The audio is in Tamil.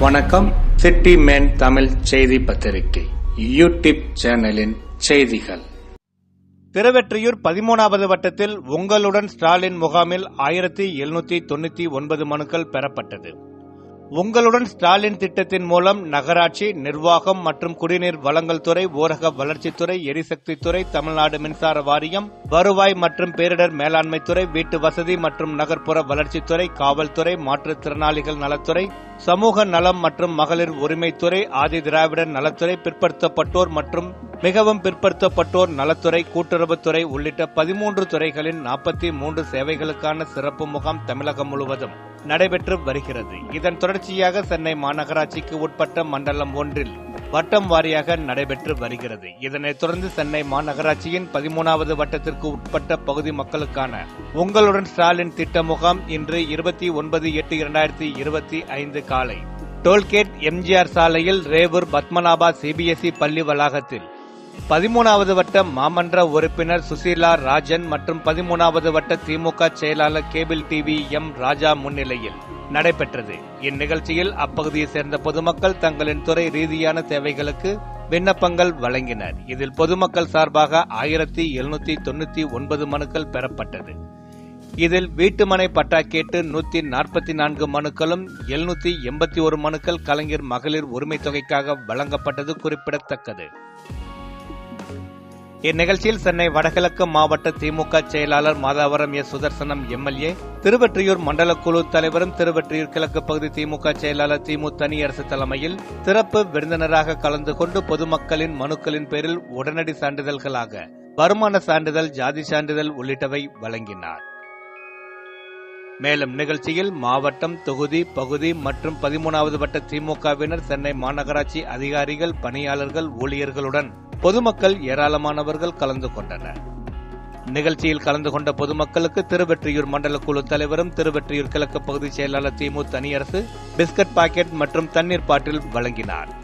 வணக்கம். சிட்டி மேன் தமிழ் செய்தி பத்திரிகை யூடியூப் சேனலின் செய்திகள். திருவெற்றியூர் பதிமூணாவது வட்டத்தில் உங்களுடன் ஸ்டாலின் முகாமில் ஆயிரத்தி எழுநூத்தி தொண்ணூத்தி ஒன்பது மனுக்கள் பெறப்பட்டது. உங்களுடன் ஸ்டாலின் திட்டத்தின் மூலம் நகராட்சி நிர்வாகம் மற்றும் குடிநீர் வழங்கல் துறை ஊரக வளர்ச்சித்துறை எரிசக்தித்துறை தமிழ்நாடு மின்சார வாரியம் வருவாய் மற்றும் பேரிடர் மேலாண்மை துறை வீட்டு வசதி மற்றும் நகர்ப்புற வளர்ச்சித்துறை காவல்துறை மாற்றுத்திறனாளிகள் நலத்துறை சமூக நலம் மற்றும் மகளிர் உரிமைத்துறை ஆதி திராவிடர் நலத்துறை பிற்படுத்தப்பட்டோர் மற்றும் மிகவும் பிற்படுத்தப்பட்டோர் நலத்துறை கூட்டுறவுத்துறை உள்ளிட்ட பதிமூன்று துறைகளின் நாற்பத்தி மூன்று சேவைகளுக்கான சிறப்பு முகாம் தமிழகம் முழுவதும். நடைபெற்று வருகிறது. இதன் தொடர்ச்சியாக சென்னை மாநகராட்சிக்கு உட்பட்ட மண்டலம் ஒன்றில் வட்டம் வாரியாக நடைபெற்று வருகிறது. இதனைத் தொடர்ந்து சென்னை மாநகராட்சியின் பதிமூணாவது வட்டத்திற்கு உட்பட்ட பகுதி மக்களுக்கான உங்களுடன் ஸ்டாலின் திட்ட முகாம் இன்று இருபத்தி ஒன்பது எட்டு இரண்டாயிரத்தி இருபத்தி ஐந்து காலை. டோல்கேட் எம்ஜிஆர் சாலையில் ரேவூர் பத்மநாபா சிபிஎஸ்இ பள்ளி வளாகத்தில் பதிமூணாவது வட்ட மாமன்ற உறுப்பினர் சுசீலா ராஜன் மற்றும் பதிமூணாவது வட்ட திமுக செயலாளர் கேபிள் டிவி எம் ராஜா முன்னிலையில் நடைபெற்றது. இந்நிகழ்ச்சியில் அப்பகுதியைச் சேர்ந்த பொதுமக்கள் தங்களின் துறை ரீதியான தேவைகளுக்கு விண்ணப்பங்கள் வழங்கினர். இதில் பொதுமக்கள் சார்பாக ஆயிரத்தி எழுநூத்தி தொண்ணூத்தி ஒன்பது மனுக்கள் பெறப்பட்டது. இதில் வீட்டுமனை பட்டா கேட்டு நூத்தி நாற்பத்தி நான்கு மனுக்களும் எழுநூத்தி எண்பத்தி ஒரு மனுக்கள் கலைஞர் மகளிர் உரிமைத் தொகைக்காக வழங்கப்பட்டது குறிப்பிடத்தக்கது. இந்நிகழ்ச்சியில் சென்னை வடகிழக்கு மாவட்ட திமுக செயலாளர் மாதாவரம் எஸ் சுதர்சனம் எம்எல்ஏ திருவெற்றியூர் மண்டல குழு தலைவரும் திருவெற்றியூர் கிழக்கு பகுதி திமுக செயலாளர் திமு தனியரசு தலைமையில் சிறப்பு விருந்தினராக கலந்து கொண்டு பொதுமக்களின் மனுக்களின் பேரில் உடனடி சான்றிதழ்களாக வருமான சான்றிதழ் ஜாதி சான்றிதழ் உள்ளிட்டவை வழங்கினார். மேலும் நிகழ்ச்சியில் மாவட்டம் தொகுதி பகுதி மற்றும் பதிமூணாவது வட்ட திமுகவினர் சென்னை மாநகராட்சி அதிகாரிகள் பணியாளர்கள் ஊழியர்களுடன் பொதுமக்கள் ஏராளமானவர்கள் கலந்து கொண்டனர். நிகழ்ச்சியில் கலந்து கொண்ட பொதுமக்களுக்கு திருவெற்றியூர் மண்டல குழு தலைவரும் திருவெற்றியூர் கிழக்கு பகுதி செயலாளர் திமு தனியரசு பிஸ்கட் பாக்கெட் மற்றும் தண்ணீர் பாட்டில் வழங்கினார்.